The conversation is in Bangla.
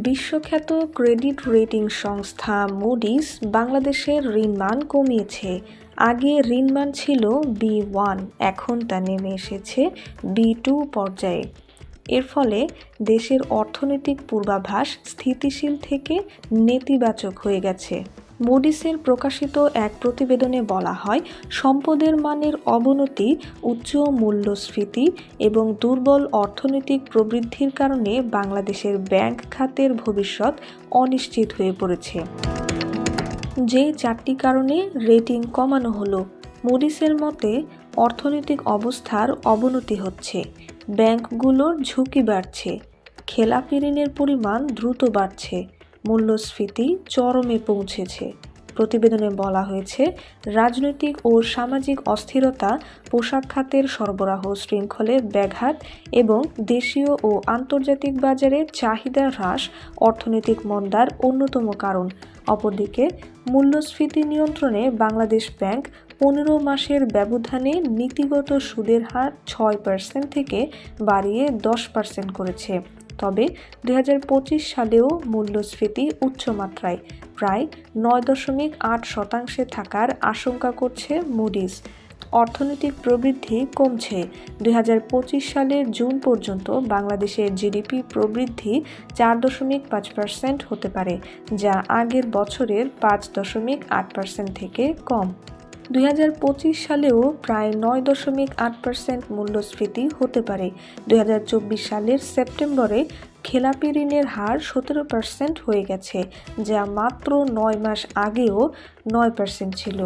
বিশ্বখ্যাত ক্রেডিট রেটিং সংস্থা মুডিস বাংলাদেশের ঋণমান কমিয়েছে। আগে ঋণমান ছিল বি ওয়ান, এখন তা নেমে এসেছে বি টু পর্যায়ে। এর ফলে দেশের অর্থনৈতিক পূর্বাভাস স্থিতিশীল থেকে নেতিবাচক হয়ে গেছে। মুডিসের প্রকাশিত এক প্রতিবেদনে বলা হয়, সম্পদের মানের অবনতি, উচ্চ মূল্যস্ফীতি এবং দুর্বল অর্থনৈতিক প্রবৃদ্ধির কারণে বাংলাদেশের ব্যাংক খাতের ভবিষ্যৎ অনিশ্চিত হয়ে পড়েছে। যে চারটি কারণে রেটিং কমানো হলো, মুডিসের মতে অর্থনৈতিক অবস্থার অবনতি হচ্ছে, ব্যাংকগুলোর ঝুঁকি বাড়ছে, খেলাপি ঋণের পরিমাণ দ্রুত বাড়ছে মূল্যস্ফীতি চরমে পৌঁছেছে। প্রতিবেদনে বলা হয়েছে, রাজনৈতিক ও সামাজিক অস্থিরতা, পোশাক খাতের সরবরাহ শৃঙ্খলে ব্যাঘাত এবং দেশীয় ও আন্তর্জাতিক বাজারে চাহিদা হ্রাস অর্থনৈতিক মন্দার অন্যতম কারণ। অপরদিকে, মূল্যস্ফীতি নিয়ন্ত্রণে বাংলাদেশ ব্যাংক পনেরো মাসের ব্যবধানে নীতিগত সুদের হার ছয় পার্সেন্ট থেকে বাড়িয়ে দশ পার্সেন্ট করেছে। তবে দুই হাজার পঁচিশ সালেও মূল্যস্ফীতি উচ্চমাত্রায়, প্রায় নয় দশমিক আট শতাংশে থাকার আশঙ্কা করছে মুডিস অর্থনৈতিক প্রবৃদ্ধি কমছে। দুই হাজার পঁচিশ সালের জুন পর্যন্ত বাংলাদেশের জিডিপি প্রবৃদ্ধি চার দশমিক পাঁচ পার্সেন্ট হতে পারে, যা আগের বছরের পাঁচ দশমিক আট পার্সেন্ট থেকে কম। দুই হাজার পঁচিশ সালেও প্রায় নয় দশমিক আট পার্সেন্ট মূল্যস্ফীতি হতে পারে। দু হাজার চব্বিশ সালের সেপ্টেম্বরে খেলাপি ঋণের হার সতেরো পার্সেন্ট হয়ে গেছে, যা মাত্র নয় মাস আগেও নয় পার্সেন্ট ছিল।